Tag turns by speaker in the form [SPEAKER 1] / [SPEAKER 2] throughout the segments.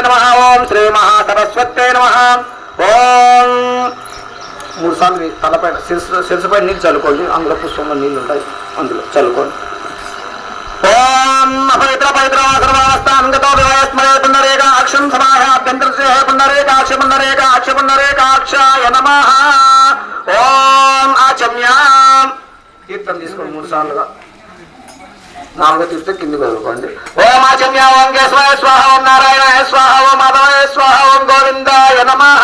[SPEAKER 1] నమ. ఓం శ్రీ మహాసరస్వత్యే నమ. ఓం. మూడు సార్లు తలపైన శిరసు శిరసుపై నీళ్ళు చల్లుకోండి. అందులో పుష్పంలో నీళ్ళు ఉంటాయి. అందులో చల్లుకోండి. ఓం అపవిత్ర పవిత్ర వివయస్మరే ఓం ఆచమ్యాం. తీర్థం తీసుకోండి మూడు సార్లుగా. నాలుగో తీర్థం కిందికి వదులుకోండి ఓం ఆచమ్య ఓం కేశవాయ స్వాహ ఓం నారాయణాయ స్వాహ ఓం మాధవాయ స్వాహ ఓం గోవిందాయ నమః.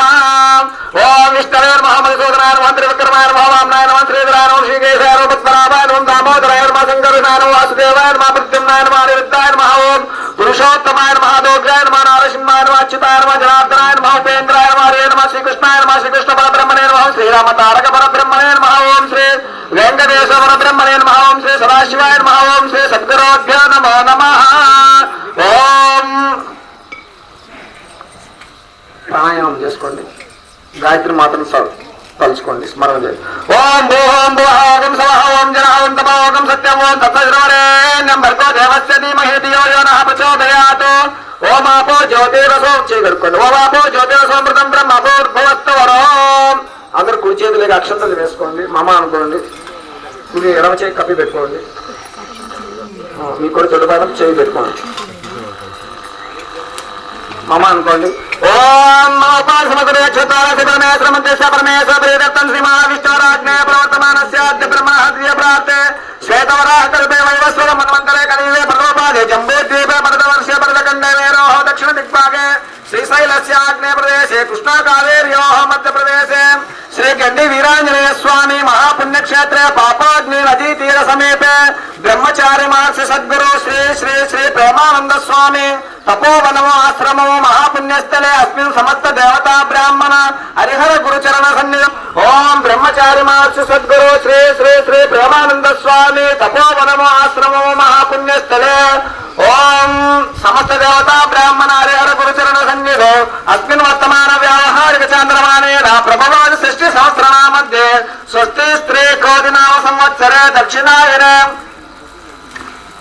[SPEAKER 1] ఓం విష్ణవే నమః మధుసూదనాయ నమః త్రివిక్రమాయ నమః వామనాయ నమః శ్రీధరాయ నమః శ్రీకేశాయ నమః పద్మనాభాయ నమః దామోదరాయ నమః శంకరునాయ వాసుదేవాయ ప్రత్యుమ్నాయ నమః ఓం పురుషోత్తమాయ నమః దోగ్రాయ నమః నారసింహాయ నమః అచ్యుతాయ నమః జనార్దనాయ నమః ఉపేంద్రాయ నమః హరే నమః శ్రీకృష్ణాయ నమః శ్రీకృష్ణ పరబ్రహ్మణే నమః శ్రీరామ తారక పరబ్రహ్మణే నమః ఓం శ్రీ వెంకటేశ పరబ్రహ్మణే నమః ఓం శ్రీ సదాశివాయ నమః ఓం శ్రీ సద్గురోభ్యో నమో నమః ఓం ప్రాణాయామం చేసుకోండి। గాయత్రి మాత్రం సార్ తలుచుకోండి స్మరణ చేయండి। ఓం భూహోం భూహోగం సవహోం జనహోం తపోగం సత్యం ఓం తత్సర్వరేణ్యం భర్గో దేవస్య ధీమహి ధియో యో నః ప్రచోదయాత్। ఓం ఆపో జ్యోతిరసో చేయగలుగుకోండి ఓం ఆపో జ్యోతిరసోమృతం బ్రహ్మభూర్భువస్తవరం కుడి చేతులకి అక్షంతలు వేసుకోండి. మమ అనుకోండి. మీరు ఎడమ చేయి కప్పి పెట్టుకోండి. మీకు కూడా చెడు చేయి పెట్టుకోండి. మమ అనుకోండి. ओम महापाल समग्र यक्षतारा श्री महाविष्णुराज्ञे प्रवर्तमान जम्बे द्वीपे परदवर्ष्य परदकंडे दक्षिण दिग्भागे मध्य प्रदेशे श्री गंडी वीरांजनेय स्वामी महापुण्यक्षेत्रे पापाग्नि नदी तीर समीपे ब्रह्मचार्य मार्ग सद्गुरु श्री श्री श्री प्रेमानंद स्वामी महापुण्यस्थल మహాపుణ్యస్థలే అస్మిన్ సమస్త దేవతా బ్రాహ్మణ హరిహర గురుచరణ సన్నిధం. ఓం బ్రహ్మచారి మహర్షి సద్గురు శ్రీ శ్రీ శ్రీ ప్రేమానంద స్వామి తపోవనము ఆశ్రమము మహాపుణ్యస్థలే. ఓం సమస్త దేవతా బ్రాహ్మణ హరిహర గురుచరణ సన్నిధో. అస్మిన్ వర్తమాన వ్యావహారిక చాంద్రమానేన ప్రభవాది సృష్టి సహస్రనామధ్యే స్వస్తి స్త్రీ కోదినామ సంవత్సరే దక్షిణాయనే.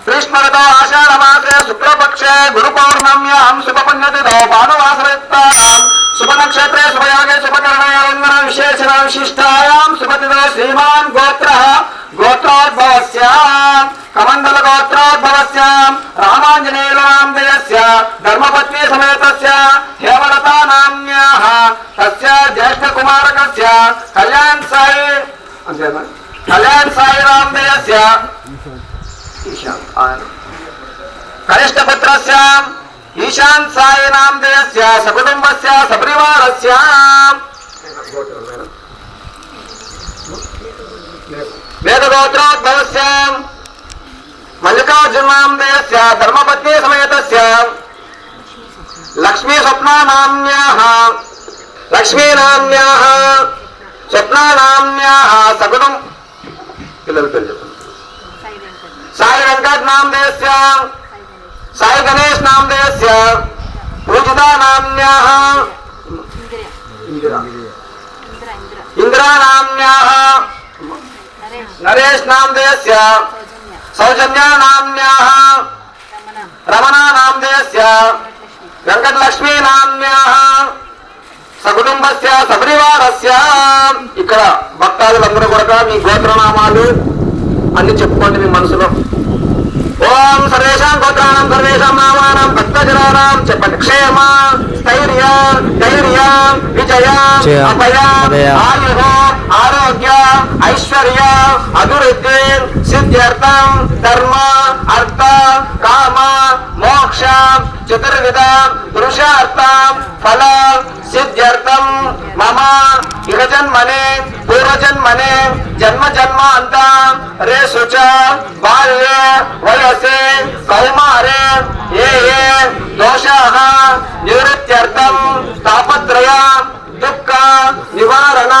[SPEAKER 1] గ్రీష్మగతో ఆషాఢమాసే శుక్లపక్షే గురు పౌర్ణమ్యాం శుభ పుణ్యతిథో భానువాసరిత్తాయాం శుభ నక్షత్రే శుభయోగే శుభకరణాలంగన విశేషణ విశిష్టాయాం శుభతిథో శ్రీమాన్ గోత్ర గోత్రోద్భవస్య కమండల గోత్రోద్భవస్య రామాంజనేయులాందయస్య ధర్మపత్ని సమేతస్య. హేమలతా నామ్యాః తస్య జ్యేష్ఠ కుమారకస్య కళ్యాణ్ సాయి అంతేనా కళ్యాణ్ సాయి రామదయస్య ఈశాన్ ఆయన కనిష్ట పుత్రస్య ఈశాన్ సాయి నామదేయస్య సకుటుంబస్య సపరివారస్య వేదగోత్రోద్భవస్య మల్లికార్జున నామదేయస్య ధర్మపత్ని సమేతస్య లక్ష్మీ స్వప్నా నామ్యాః సాయి వెంకట్ నామదేయస్య సాయి గణేష్ నామదేశ్య పూజితా నామ్యాః ఇందిరా ఇందిరా నరేష్ నామదేశ్య సౌజన్య నామ్యాః రమణ నామదేశ్య వెంకటలక్ష్మీ నామ్యాః సకుటుంబస్య సపరివారస్య. ఇక్కడ భక్తాదులందరూ కూడా మీ గోత్రనామాలు అన్ని చెప్పుకోండి మీ మనసులో. ఓం సర్వేషాం గోత్రాణం సర్వేషాం నామానం భక్తజనానాం చెప్పండి క్షేమ స్థైర్య ధైర్య విజయ
[SPEAKER 2] జయ,
[SPEAKER 1] అభయ
[SPEAKER 2] అభయ.
[SPEAKER 1] ఆయు ఆరోగ్య ఐశ్వర్య అభివృద్ధి సిద్ధ్యర్థం ధర్మ అర్థ కామ మోక్ష చతుర్విధ పురుషార్థ ఫల సిద్ధ్యర్థం మమ ఇహ జన్మనే పూర్వజన్మనే జన్మ జన్మ అంత రేసు చ బాల్యే వయసే కౌమారే ఏ ఏ దోషాః నివృత్త్యర్థం తాపత్రయ దుఃఖ నివారణ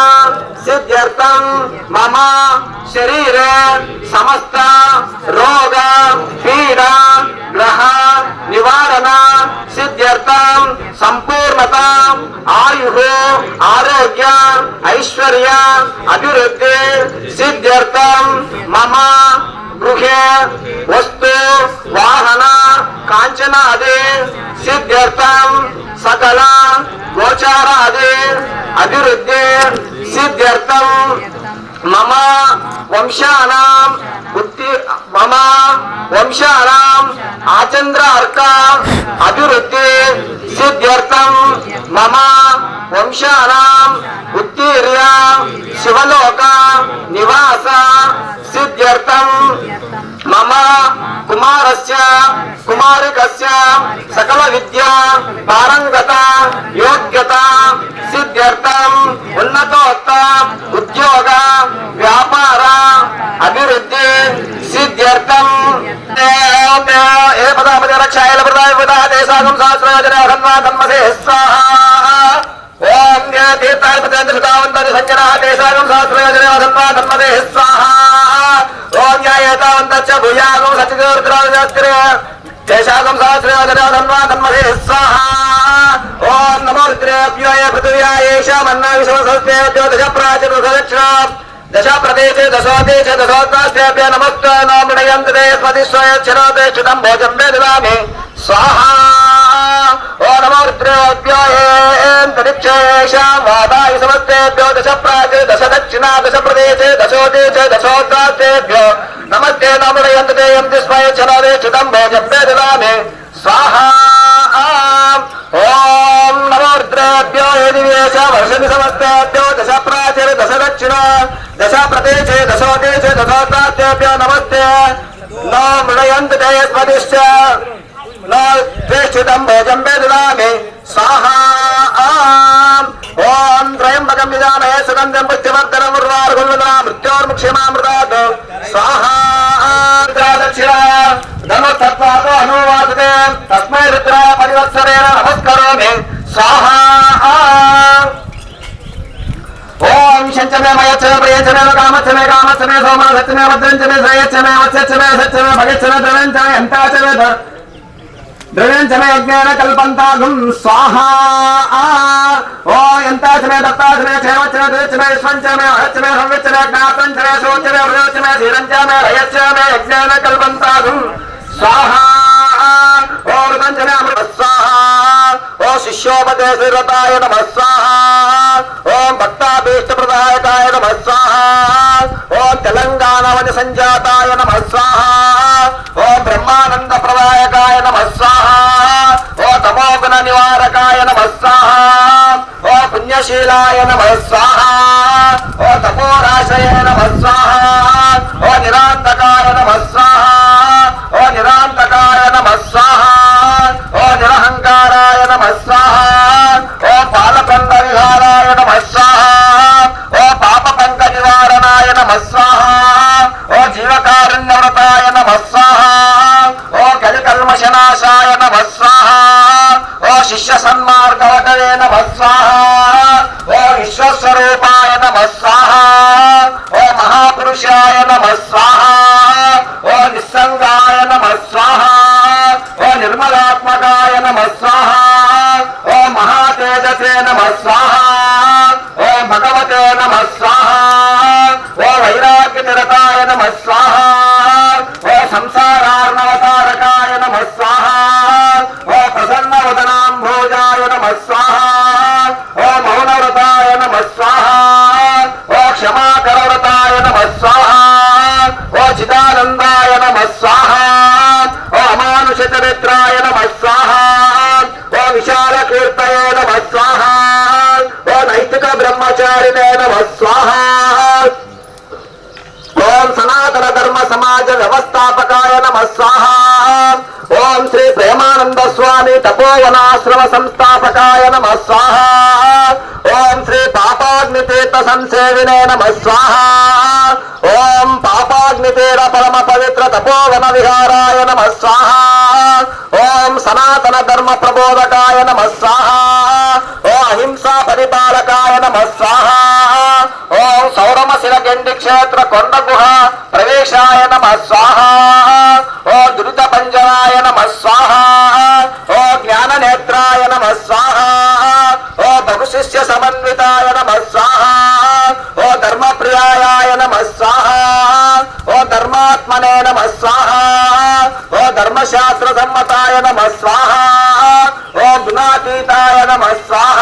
[SPEAKER 1] సిద్ధ్యర్థం మమ శరీర సమస్త రోగ పీడ గ్రహ నివారణ సిద్ధ్యర్థం సంపూర్ణత ఆయు ఆరోగ్య ఐశ్వర్య అభివృద్ధి సిద్ధ్యర్థం మమ గృహే వస్తు వాహన కాంచనాది సిద్ధ్యర్థం సకల గోచారాది అభివృద్ధి సిద్ధ్యర్థం. మమ వంశానాం బుద్ధి మమ వంశానాం ఆచంద్ర అర్క అభివృద్ధి సిద్ధ్యర్థం. మమ వంశానాం ఉత్తీర్య శివలోక నివాస సిద్ధ్యర్థం. మమ కుమారస్య కుమారికస్య సకల విద్య పారంగత యోగ్యత సిద్ధ్యర్థం ఉన్నతోత్త ఉద్యోగ వ్యాపార అభివృద్ధి సిద్ధ్యర్థం ఏ పదాపతి రక్షాయల ప్రదాయ పదాదే సాగం సహస్రాజన హన్మా తన్మసే స్వాహ ఓం తీర్థాధిపతి సంజనా దేశాగం సహస్రాజన హన్మా తన్మసే స్వాహ భూయాగం సత్యదేవృద్రాజాస్త్రే దేశాగం సహస్రాజన హన్మా తన్మసే ఓం నమో రుద్రేభ్యోయ పృథివ్యా ఏషామన్నా విశ్వసస్తేభ్యో దశ ప్రాచీన దక్షిణ దశ ప్రదేశే దశోదేశే దశోత్రాస్త్రేభ్య నమస్త నామృణయంత స్వదిశ్వయచ్చనోదేశితం భోజం మే దదామి స్వాహా! ఓ నమో వాదాయ సమస్తేభ్యో దశ ప్రాచే దశ దక్షిణా దశ ప్రదేశే దశోదే దశోదేశే దశోత్రాస్త్రేభ్యో నమస్తే నామృణయంత స్వయచ్చనోదేశితం భోజం మే దదామి స్వాహా! ఓం నమో ఏదివేశ వర్షది సమస్తేభ్యో దశ ప్రాచీన దశ దక్షిణ దశ ప్రదేశే దశోదే దశోదేశే దశోత్రాస్త్రేభ్యో నమస్తే నో మృణయంత స్వదిశ్చ నో ద్వేష్టితం భోజం మే దదామి స్వాహా ఆం. ఓం త్రయంబకం నిజామహే సుగంధం పుష్టివర్ధనం ఉర్వారుగుల్వదా మృత్యోర్ముక్షేమామృతాత్ స్వాహా దక్షిణ ధనుస్తత్వాతో అనువాసతే తస్మై రుద్ర పరివత్సరేణ నమస్కరోమి స్వాహా ఓం శంచమే మయచ్చమే ప్రియచమే కామచ్చమే కామచ్చమే సోమ సత్యమే భద్రంచమే శ్రేయచ్చమే వత్సచ్చమే సత్యమే భగచ్చమే ద్రవంచమే ఎంతాచమే ద్రవ్యంచమే యజ్ఞేన కల్పంతాగుం స్వాహా ఓ ఎంతాచమే దత్తాచమే చేవచ్చమే దుచ్చమే విశ్వంచమే అహచ్చమే సంవిచ్చమే జ్ఞాతంచమే శోచమే హృదయచమే ధీరంచమే రయచ్చమే యజ్ఞేన కల్పంతాగుం ఓ ఋతంచమే అమృత స్వాహా! ఓ శిష్యోపదేశరతాయ నమ ఓం భక్తాభీష్టప్రదాయకాయ నమ స్వాహా! ఓం తెలంగాణవని సంజాతాయ నమ ఓం బ్రహ్మానంద ప్రదాయకాయ నమ ఓ తమోగుణ నివారకాయ నమ ఓ పుణ్యశీలాయ నమ ఓ తపోరాశయ నమ ఓ నిరాంతకాయ నమ నివారణాయ నమ స్వాహా ఓ జీవకారుణ్యవ్రతాయ నమ స్వాహా ఓ కలికల్మశనాశాయ నమ స్వాహా ఓ శిష్య సన్మార్గవటవే నమ స్వాహా ఓ విశ్వస్వరూపాయ నమ స్వాహా ఓ మహాపురుషాయ నమ స్వాహా ఓ నిస్సంగాయ నమ స్వాహా ఓ నిర్మలాత్మకాయ నమ స్వాహా ఓ మహాతేజసే నమ నమ స్వాహ ఓ సంసారార్ణవతారకాయ నమ స్వాహ ఓ ప్రసన్న వదనాంభోజాయ నమ స్వాహ ఓ మౌనవ్రతాయ నమ స్వాహ ఓ క్షమాకరవ్రతాయ నమ స్వాహ ఓ చిదానందాయ నమ స్వాహ ఓ అమానుష చరిత్రాయ నమ స్వాహ ఓ విశాల కీర్తయ నమ స్వాహ ఓ నైతిక బ్రహ్మచారిణే నమ స్వాహా ఓం సనాతన ధర్మ సమాజ వ్యవస్థాపకాయ నమ స్వాహ ఓం శ్రీ ప్రేమానంద స్వామి తపోవనాశ్రమ సంస్థాపకాయ నమ స్వాహ ఓం శ్రీ పాపాగ్ని తీర్థ సంసేవినే నమ స్వాహ ఓం పాపాగ్ని తీర పరమ పవిత్ర తపోవన విహారాయ నమ స్వాహ ఓం సనాతన ధర్మ ప్రబోధకాయ నమ స్వాహ ఓ అహింసా పరిపాలకాయ నమ స్వాహ సౌరమశిల క్షేత్ర కొండ గుహ. ప్రవేశాయ నమ స్వాహ. ఓ దురిత పంజరాయ నమ స్వాహ. ఓ జ్ఞాన నేత్రాయ నమ స్వాహ. ఓ బహుశిష్య సమన్వితాయ నమ స్వాహ. ఓ ధర్మప్రియాయ నమ స్వాహ. ఓ ధర్మాత్మనే నమ స్వాహ. ఓ ధర్మశాస్త్ర సమ్మతాయ నమ స్వాహ. ఓ గుణాతీతాయ నమ స్వాహ.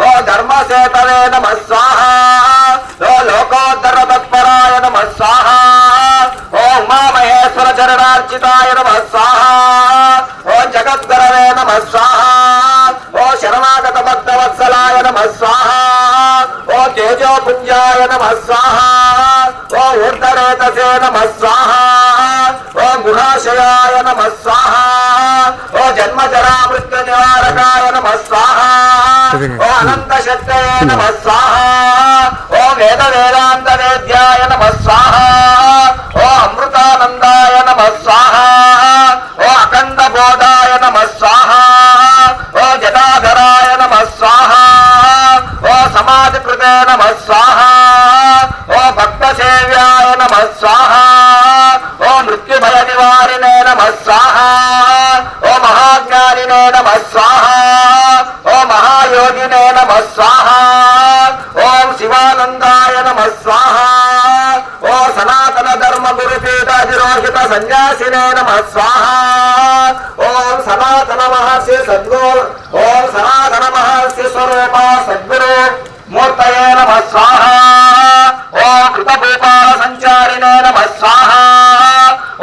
[SPEAKER 1] ఓ ధర్మసేతవే నమ ఉమామహేశ్వర చరణార్చితాయ నమ స్వాహ ఓ జగద్గరవే నమ స్వాహ ఓ శరణాగత భక్తవత్సలాయ నమ స్వాహ ఓ తేజోపుంజాయ నమ స్వాహ ఓ ఊర్ధరేతసే నమ స్వాహ ఓ గుణాశయాయ నమ స్వాహ ఓ జన్మజరా మృత్యు నివారకాయ నమ స్వాహ ఓ అనంత శక్తయే నమ స్వాహ ఓ వేద వేదాంత వేద్యాయ నమ స్వాహ. ఓ అమృతానందాయ నమ స్వాహ. ఓ అఖండ బోధాయ నమ స్వాహ. ఓ జటాధరాయ నమ స్వాహ. ఓ సమాజ కృతే నమ స్వాహ. ఓ భక్త సేవ్యాయ నమ స్వాహ. ఓ మృత్యుభయ నివారిణే నమ స్వాహ. ఓ మహాజ్ఞానినే నమ స్వాహ. నమ స్వాహ ఓం శివానందాయ నమ స్వాహ ఓ సనాతన ధర్మ గురుపీఠాధిరోహిత సన్యాసినే నమ స్వాహ ఓం సనాతన మహర్షి సద్గురు ఓం సనాతన మహర్షి స్వరూప సద్గురు మూర్తయే నమ స్వాహ ఓం కృతభూపాల సంచారిణే నమ స్వాహ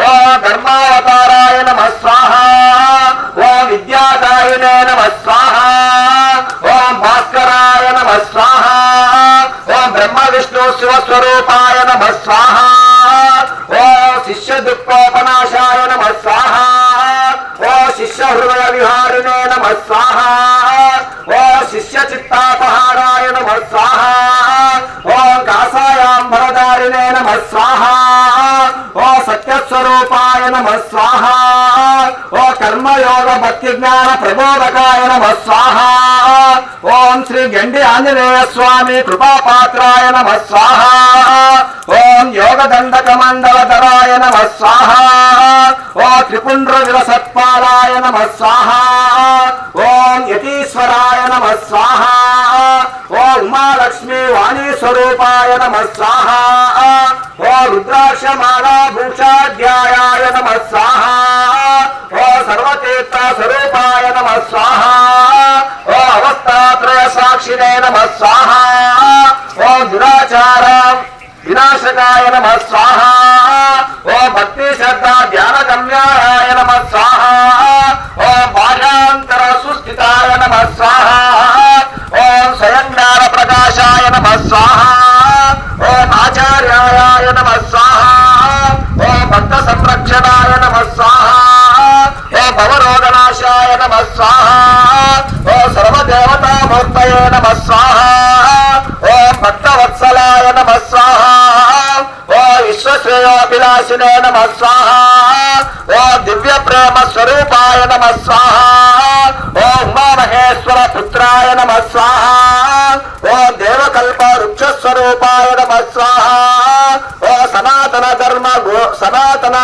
[SPEAKER 1] ఓ ధర్మావతారాయ నమ స్వాహ ఓ విద్యాదాయినే నమ స్వాహ స్వాహ ఓం బ్రహ్మ విష్ణు శివ స్వరూపాయ నమ స్వాహ ఓ శిష్య దుఃఖోపనాశాయ నమ స్వాహ ఓ శిష్య హృదయ విహారిణే నమ స్వాహ ఓ శిష్య చిత్తాపహారాయ నమ స్వాహ ఓం కాసాయాంబరదారిణే నమ స్వాహా సత్యస్వరూపాయ నమ స్వాహ. ఓ కర్మయోగ భక్తి జ్ఞాన ప్రబోధకాయ నమ స్వాహ. ఓం శ్రీ గండి ఆంజనేయ స్వామి కృపాపాత్రాయ నమ స్వాహ. ఓం యోగ దండక మండల ధరాయ నమ స్వాహ. ఓ త్రిపుండ్ర విలసత్పాలాయ నమ స్వాహ. ఓం యతీశ్వరాయ నమ స్వాహ. ఓ ఉమాలక్ష్మి వాణి స్వరూపాయ నమ స్వాహ. ఓ రుద్రాక్ష మాలా భూషాధ్యాయాయ నమ స్వాహ. ఓ సర్వతీర్థ స్వరూపాయ నమ స్వాహ. ఓ అవస్థాత్రయ సాక్షినే నమ స్వాహ. ఓ దురాచార వినాశకాయ నమ స్వాహ. ఓ భక్తి శ్రద్ధ ధ్యాన గమ్యాయ నమ స్వాహ. ఓ బాహ్యాంతర సుస్థితాయ నమ స్వాహ. నమ స్వాహ ఓం ఆచార్యాయ నమ స్వాహ ఓం భక్త సంరక్షణాయ నమ స్వాహ ఓ భవరోగనాశాయ నమ స్వాహ ఓ సర్వదేవతామూర్తయ నమ స్వాహ ఓం భక్తవత్సలాయ నమ స్వాహ ఓ విశ్వశ్రేయోభిలాషినే నమ స్వాహ ఓ దివ్య ప్రేమ స్వరూపాయ నమ స్వాహ ఓ ఉమామహేశ్వర పుత్రాయ నమ స్వాహ ఓ దేవకల్ప వృక్ష స్వరూపాయ స్వాహ ఓ సనాతన ధర్మ గో సనాతన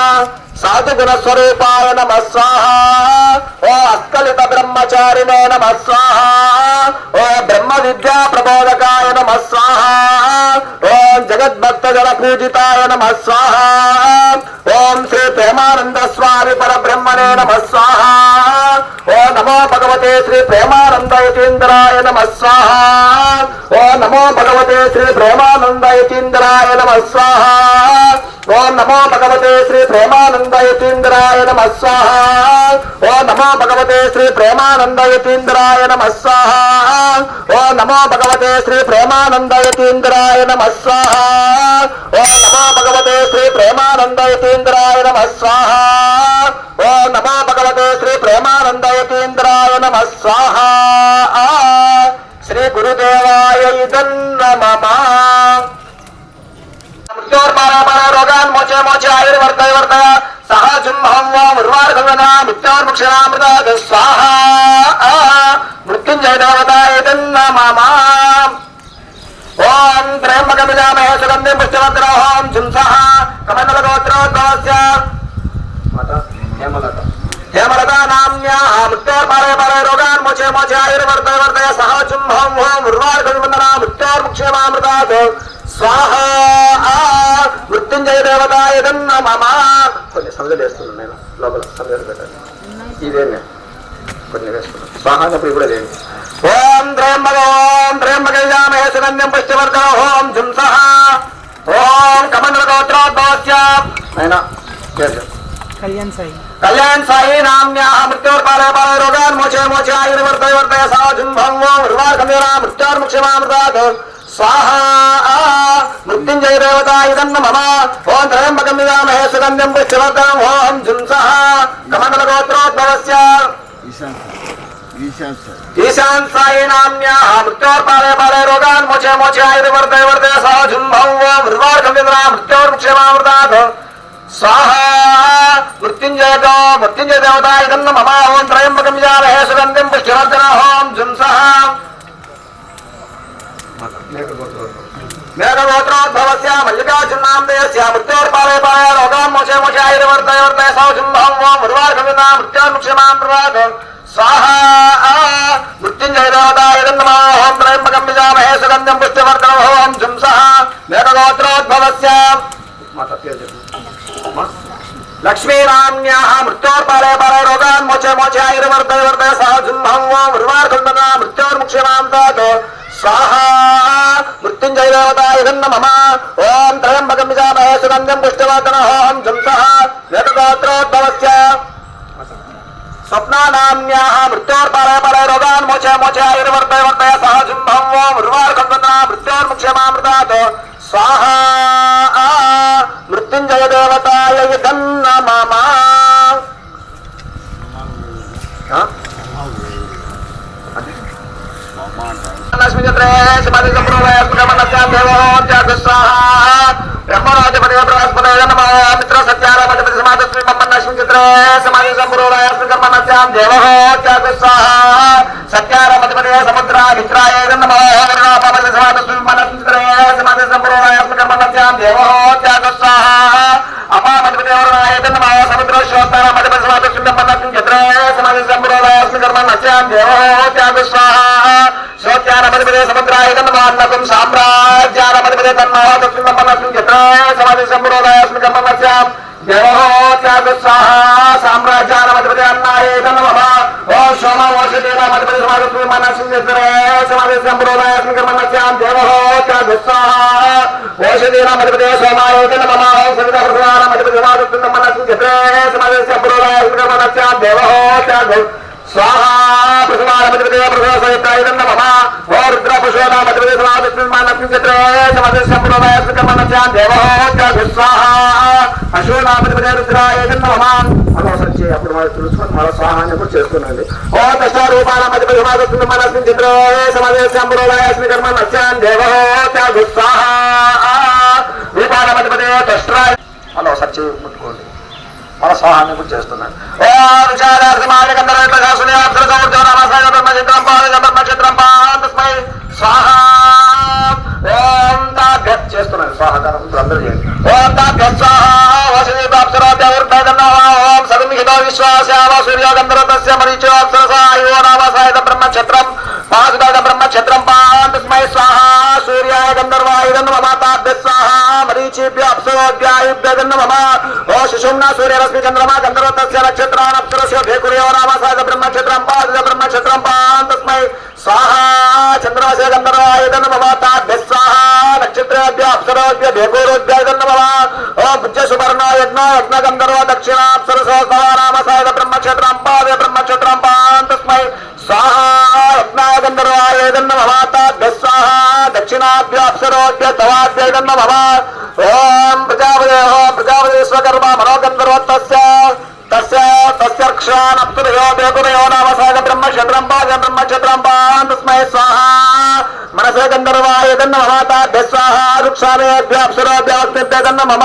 [SPEAKER 1] సాధుగుణ స్వరూపాయ నమ స్వాహ ఓ అస్కలిత బ్రహ్మచారిణే నమ స్వాహ ఓ బ్రహ్మ విద్యా ప్రబోధకాయ నమ స్వాహ ఓం జగద్భక్త జన పూజితాయ నమ స్వాహ ఓం శ్రీ ప్రేమానంద స్వామి పరబ్రహ్మణే నమ స్వాహ భగవతే శ్రీ ప్రేమానంద యతీంద్రాయ నమ స్వాహ ఓ నమో భగవతే శ్రీ ప్రేమానంద యతీంద్రాయ నమ స్వాహ ఓం నమో భగవతే శ్రీ ప్రేమానంద యతీంద్రాయ నమ స్వాహ ఓ నమో భగవతే శ్రీ ప్రేమానంద యతీంద్రాయ నమ స్వాహ ఓ నమో భగవతే శ్రీ ప్రేమానంద యతీంద్రాయ నమ స్వాహ ఓ నమో భగవతే శ్రీ ప్రేమానంద యతీంద్రాయ నమ స్వాహ ఓ నమో భగవతే శ్రీ ప్రేమానంద యతీంద్రాయ నమ స్వాహ శ్రీ గురుదేవాయ ఇదన్నమమా మృత్యోర్మారామార రోగాన్ మోచే మోచే ఆయుర్వర్తయ వర్తయ సహా జుంహం వా ముర్వార్గవన మృత్యోర్ముక్షరామృత స్వాహ మృత్యుంజయ దేవతాయ నమ ఓం త్రయంబకమిజామహే సుగంధి పుష్టివర్ధనోహం జింసః కమండల గోత్రోద్భవస్య హేమలత హేమలత నామ్యా మృత్యోర్పాలయ పాలయ రోగాన్ మోచే మోచే ఆయుర్వర్ధయ వర్ధయ సహ చుంభం హోం ఉర్వార్గవిమందన మృత్యోర్ముక్షేమామృతాత్ స్వాహ మృత్యుంజయ దేవతాయ మమ కొన్ని సమజలు వేస్తున్నాను నేను. లోపల సమజలు పెట్టండి ఇదేనే. కొన్ని వేసుకున్నాను స్వాహ అన్నప్పుడు కూడా లేదు ఓం త్రయంబక ఓం త్రయంబకల్యామహే సుగంధ్యం పుష్టివర్ధన ఓం జింసః. ఓం కమండల గోత్రోద్భవస్య అయినా
[SPEAKER 2] కళ్యాణ్ సాయి.
[SPEAKER 1] కళ్యాణ్ సాయి నామ్యా మృత్యోర్పాలయ పాలయ రోగాన్ మోచే మోచే ఆయుర్వర్ధయ వర్ధయ సాజుం భంగో నిర్వార్గమేనా మృత్యోర్ముక్షమామృతాత్ స్వాహ మృత్యుంజయ దేవత ఇదన్న మమ ఓం త్రయంబకం విదామహే సుగంధ్యం పుష్టివర్ధనం ఓం జింసః కమండల గోత్రోద్భవస్య
[SPEAKER 3] ఈశాన్
[SPEAKER 1] సాయి నామ్యా మృత్యోర్పాలయ పాలయ రోగాన్ మోచే మోచే ఆయుర్వర్ధయ వర్ధయ సాజుం భంగో నిర్వార్గమేనా మృత్యోర్ముక్షమామృతాత్ స్వాహ మృత్యుంజయతో మృత్యుంజయ దేవత ఇదన్న మమ ఓం త్రయంబకం విజామహే సుగంధిం పుష్టివర్ధన ఓం జింసః మేఘగోత్రోద్భవస్య మల్లికార్జునాం దేయస్య మృత్యోర్పాలయ పాలయ రోగాన్ మోచే మోచే ఆయుర్వర్ధయ వర్ధయ సాజుం భంగో నిర్వార్గమేనా మృత్యోర్ముక్షమాం ప్రవాద స్వాహ మృత్యుంజయ దేవత ఇదన్న మమ ఓం త్రయంబకం విజామహే సుగంధిం పుష్టివర్ధన ఓం జింసః మృత్యోర్పాలే మాట రోగాన్ మోచే మోచే ఆయుర్వర్ధయ వర్ధయ సహజం భంగో మృవార్కుందన మృత్యోర్ముక్షమాం తాత్ స్వాహ మృత్యుంజయ దేవత ఇదన్న మమ ఓం త్రయంబకం విజామహే సుగంధం పుష్టివర్ధన హోం జంసః వేదగోత్రోద్భవస్య స్వప్నానామ్యా మృత్యోర్పాలే పాలయ రోగాన్ మోచే మోచే ఆయుర్వర్ధయ వర్ధయ సహజం భంగో మృవార్కుందన మృత్యోర్ముక్షమామృతాత్ స్వాహ మృత్యుంజయ దేవతాయ ఇదన్న మమ ఆ?
[SPEAKER 3] బొమ్మ అంటారు
[SPEAKER 1] లక్ష్మీ చంద్రే శివాజీ సంప్రదాయ సుగమనస్య దేవోత్యాగ స్వాహ బ్రహ్మరాజపతి బృహస్పతి నమ మిత్ర సత్యారామపతి సమాధి మమ్మ లక్ష్మీ చంద్రే సమాధి సంప్రదాయ సుగమనస్య దేవోత్యాగ స్వాహ సత్యారామపతి సముద్ర మిత్రాయ నమ వరుణాపతి సమాధి మమ్మ లక్ష్మీ చంద్రే సమాధి సంప్రదాయ సుగమనస్య దేవోత్యాగ స్వాహ అపామతిపతి వరుణాయ నమ సముద్ర దేవోత్యాగ స్వాహ శ్రోత్యానమధిపదే సముద్రాయ తన్మాన్నకం సామ్రాజ్యానమధిపదే తన్మాతస్మిన్నమన్నస్మిన్ చిత్రే ఓ సోమ ఓషధేనామధిపదే సమాధి మనస్మిన్ చిత్రే సమాధి సంప్రదాయస్మి కర్మస్యాం దేవోత్యాగస్వాహ ఓషధేనామధిపదే సోమాయ తన్నమః ఓం సవిత కర్మస్యాం స్వాహా ప్రసమానమతిపదే ప్రసవసయుక్తాయుధం నమః. ఓ రుద్ర పుష్పనామతిపదే సమాధస్మిన్మానస్మిన్చత్రే సమదస్యంపురోదయస్మికమనస్యాం దేవోత్యాగ స్వాహా. అశ్వనామతిపదే రుద్రాయుధం నమః అలా వచ్చి అప్పుడు మరి తెలుసుకొని మరో స్వాహాన్ని అలా వచ్చి ముట్టుకోండి మన స్వాహాన్ని కూడా చేస్తున్నాను ఓ విచారార్థమాయ గంధర్వ ప్రకాశుని అర్థ సౌర్జో నమసాయ బ్రహ్మచిత్రం పాలయ బ్రహ్మచిత్రం పాస్మై స్వాహ ఓం తాభ్య చేస్తున్నాను స్వాహకారం ఇప్పుడు అందరూ చేయండి. ఓం తాభ్య స్వాహ వసతి అప్సరాభ్యవర్ధన ఓం సవిహిత విశ్వాసావ సూర్య గంధర్వస్య మరీచో అప్సరసాయో నామసాయ బ్రహ్మక్షత్రం పాసుదాయ బ్రహ్మక్షత్రం పాస్మై స్వాహ. సూర్యాయ గంధర్వాయ మమాతాభ్య స్వాహ మరీచిభ్య అప్సరోభ్యాయుభ్య మమ. ఓ శిశుమ్న సూర్యరశ్మి చంద్రమా గంధర్వతస్య నక్షత్రానప్సరస్య భేకుర్యో రామసాగ బ్రహ్మక్షత్రం పాద బ్రహ్మక్షత్రం పాన్ తస్మై స్వాహ. చంద్రస్య గంధర్వాయుధన మమ తాభ్య నక్షత్రేభ్య అప్సరోభ్య భేకురుభ్య మమ ఓ భుజ సువర్ణ యజ్ఞ యజ్ఞ గంధర్వ దక్షిణాప్సరసో రామసాగ బ్రహ్మక్షత్రం పాద బ్రహ్మక్షత్రం పాన్ స్వాహ యజ్ఞాయ గంధర్వాయుధన మమ తాభ్య దక్షిణాభ్య అప్సరోభ్య తవాభ్య మమ ఓం ప్రజాపదే ఓం ప్రజాపదే స్వకర్మ మనోగంధర్వత్తస్య. తస్యర్క్షానప్తురయో బేకురయో నామసాగ తస్మై స్వాహ మనసే గంధర్వాయ దన్న మమాతాభ్య స్వాహ వృక్షాభ్య అప్సరోభ్య మమ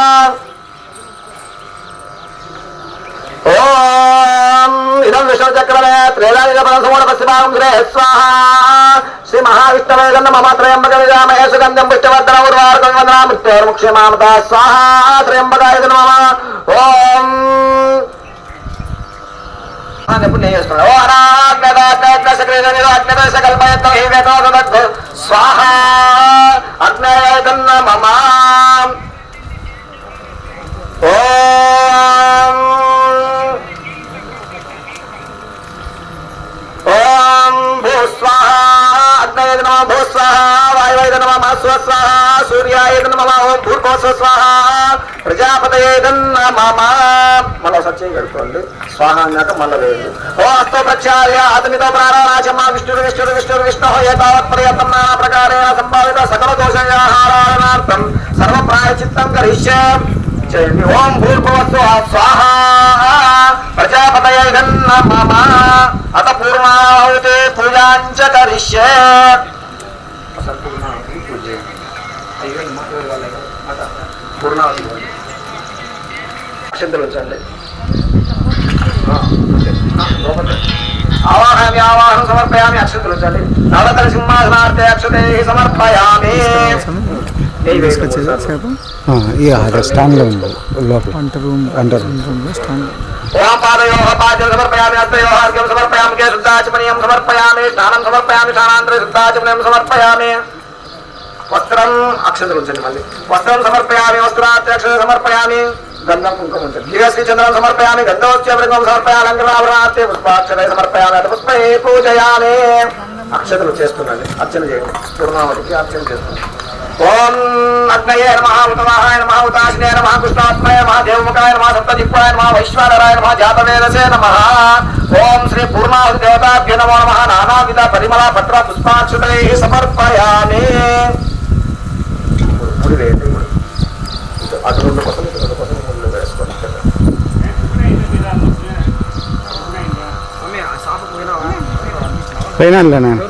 [SPEAKER 1] ఓం ఇదం విష్ణుచక్రమే త్రేదాయుధ పశ్చిమాం శ్రే స్వాహ శ్రీ మహావిష్ణవే గంధ మమ త్రయంబక విజామహే సుగంధం పుష్టివర్ధన ఉర్వార్గం వందనా మృత్యోర్ముక్ష్యమామత స్వాహ త్రయంబకాయ ఓం ఎప్పుడు నేను చేస్తున్నాను ఓ అనాగ్నదాగ్నదశకల్పయత్తో స్వాహ అగ్నయతన్న మమ ఓం ఓం భూస్వాహ అగ్నయద నమ భూస్వాహ వాయువైద నమ స్వస్వాహ సూర్యాయద నమ ఓం భూర్భోస్వ స్వాహ ప్రజాపతయేద మళ్ళీ సత్యం కడుకోండి స్వాహ అన్నాక మళ్ళీ వేయండి ఓ అస్తో ప్రక్షాళ్య అతనితో ప్రాణాచమ విష్ణుడు విష్ణుడు విష్ణుడు విష్ణు ఏతావత్ పర్యతం నానా ప్రకారేణ సంభావిత సకల దోషయాహారారణార్థం సర్వ ప్రాయచిత్తం కరిష్యే. చేయండి ఓం భూర్భువస్సు స్వాహ. ప్రజాపతయ మమ. అత పూర్ణాహుతి పూజాంచ కరిష్యే. పూర్ణాహుతి. అక్షంతలు ఉంచండి. ఆవాహయామి ఆవాహనం సమర్పయామి అక్షంతలు ఉంచండి నవతల సింహాసనార్థే అక్షతే సమర్పయామి.
[SPEAKER 4] స్టాండ్లో ఉంది. లోపల.
[SPEAKER 2] వంట రూమ్
[SPEAKER 4] అంటారు.
[SPEAKER 2] రూమ్లో స్టాండ్
[SPEAKER 1] ఓం పాదయోః సమర్పయామి హస్తయోః అర్ఘ్యం సమర్పయామి కే శుద్ధాచమనీయం సమర్పయామి స్నానం సమర్పయామి స్నానాంతరే శుద్ధాచమనీయం సమర్పయామి. వస్త్రం అక్షంతలు ఉంచండి మళ్ళీ. వస్త్రం సమర్పయామి వస్త్రాత్యక్షత సమర్పయామి. గంధం కుంకుమ ఉంచండి దివ్యశ్రీ చంద్రం సమర్పయామి గంధవస్య వృంగం సమర్పయామి లంకరాభరణార్థే పుష్పాక్షరే సమర్పయామి అత పుష్పే పూజయామి. అక్షతలు చేస్తుండండి అర్చన చేయండి. పూర్ణావతికి అర్చన చేస్తుంది. ఓం అగ్నయే నమ ఉతవాహాయ నమ ఉతాశినే నమ కృష్ణాత్మయ నమ దేవముఖాయ నమ సప్తజిప్పాయ నమ వైశ్వరాయ నమ జాతవేదసే నమ. ఓం శ్రీ పూర్ణాహుతి దేవతాభ్య నమో నమ నానావిధ పరిమళ పత్ర పుష్పాక్షుతై సమర్పయామి. అటు రెండు కోసం ఇటు రెండు కోసం ముళ్ళు వేసుకోండి
[SPEAKER 4] పోయినానులే నేను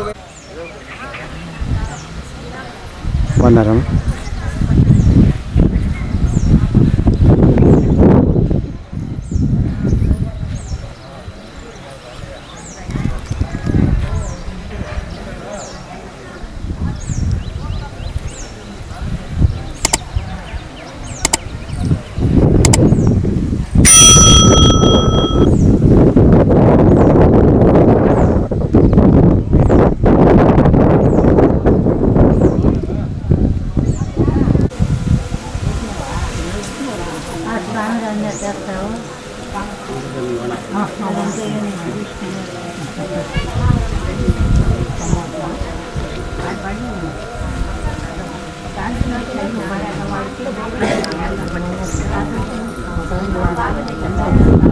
[SPEAKER 4] బాగున్నారా ఆ?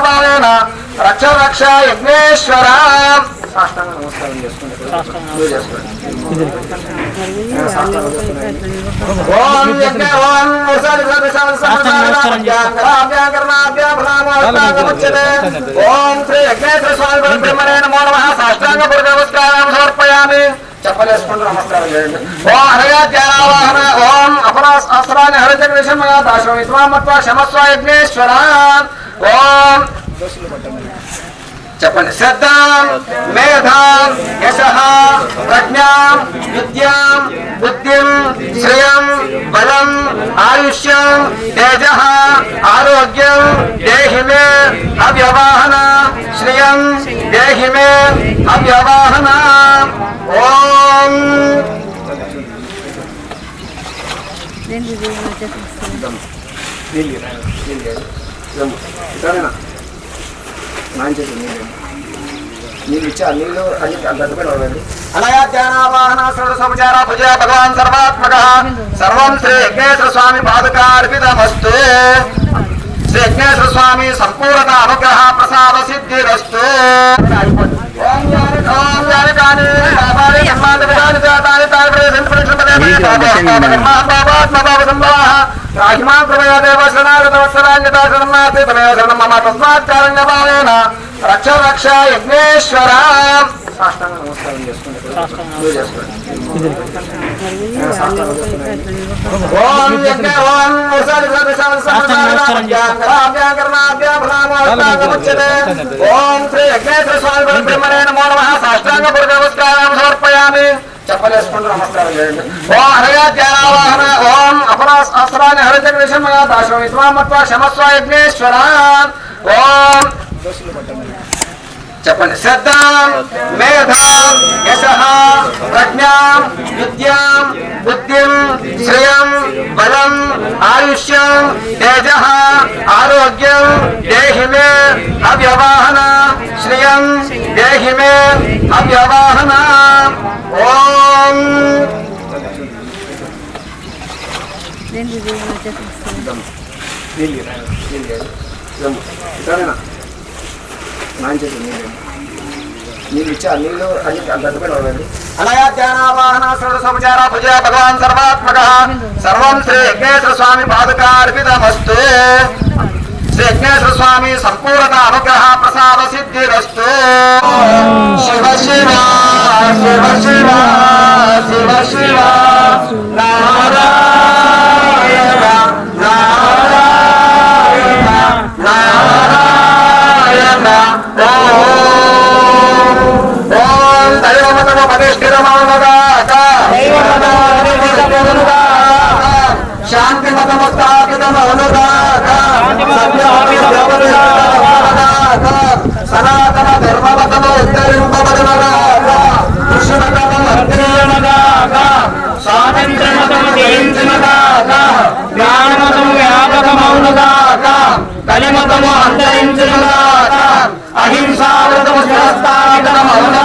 [SPEAKER 1] భావేన రక్ష రక్ష యజ్ఞేశ్వర సాష్టాంగ నమస్కారం చేసుకోండి ఓం యజ్ఞ ఓం వసాది సది సంసారాభ్యాంకరాభ్యాంకరణాభ్యాంకరణాభ్యాంకరణాముచ్యతే ఓం శ్రీ యజ్ఞేశ్వర స్వామి బ్రహ్మణే నమో నమః. సాష్టాంగ పూజ నమస్కారం సమర్పయామి చెప్పలేసుకుంటూ నమస్కారం చేయండి ఓం హరయాధ్యావాహన ఓం అపరా అస్త్రాన్ని హరిత విషమయ దాశం విద్వామత్వ క్షమస్వ యజ్ఞేశ్వర ఓం చెప్పండి శ్రద్ధాం మేధాం యశ ప్రజ్ఞాం విద్యాం బుద్ధిం శ్రియం బలం ఆయుష్యం తేజ ఆరోగ్యం దేహి మే అవ్యవాహన శ్రియం దేహి మే అవ్యవాహన ఓం నీళ్ళు. నీళ్ళు ఇచ్చారు నీళ్ళు అన్ని గడ్డపడి అనయా ధ్యానావాహన సముచార భుజ భగవాన్ సర్వాత్మక. సర్వం శ్రీ యజ్ఞేశ్వర స్వామి పాదకార్పితమస్తు. శ్రీ యజ్ఞేశ్వర స్వామి సంపూర్ణత అనుగ్రహ ప్రసాద సిద్ధిరస్తు. అయిపోతుంది యాని రాహిమా కృపయా దేవ శరణాగత శరణం మమ తస్మాత్ రక్ష రక్ష యజ్ఞేశ్వర సాష్టాంగ నమస్కారం చేసుకోండి ఓం శ్రీ యజ్ఞేశ్వర స్వామి బ్రహ్మణే నమో నమః సాష్టాంగ పూజ నమస్కారం సమర్పయామి చెప్పలేసుకుంటూ నమస్కారం చేయండి ఓం హరయాధ్యావాహన ఓం అపరా హరిత విషమయ దాశం విద్వామత్వ క్షమస్వ యజ్ఞేశ్వర ఓం చెప్పండి శ్రద్ధాం మేధాం యశ ప్రజ్ఞాం విద్యాం బుద్ధిం శ్రియం బలం ఆయుష్యం తేజ ఆరోగ్యం దేహి మే అవ్యవాహన శ్రియం దేహి మే అవ్యవాహన ఓం నీళ్ళు ఇచ్చా నీళ్ళు అన్ని గడ్డపడి ఉండండి అనయా ధ్యానావాహన సముచార భుజ భగవాన్ సర్వాత్మక సర్వం శ్రీ యజ్ఞేశ్వర స్వామి పాదుకార్పితమస్తు శ్రీ యజ్ఞేశ్వర స్వామి సంపూర్ణత అనుగ్రహ ప్రసాద సిద్ధిరస్తు శివ శివ శివ శివ శివ శివ నారాయణ సనాతన ధర్మవతను ఉద్ధరింపబడునగాక కృష్ణుడతను వర్ధిల్లునగాక స్వాతంత్ర్యమతము జయించునగాక. జ్ఞానమతము వ్యాపకమౌనగాక. కలిమతము అంతరించునగాక. అహింసావ్రతము శిరస్థాపితమౌన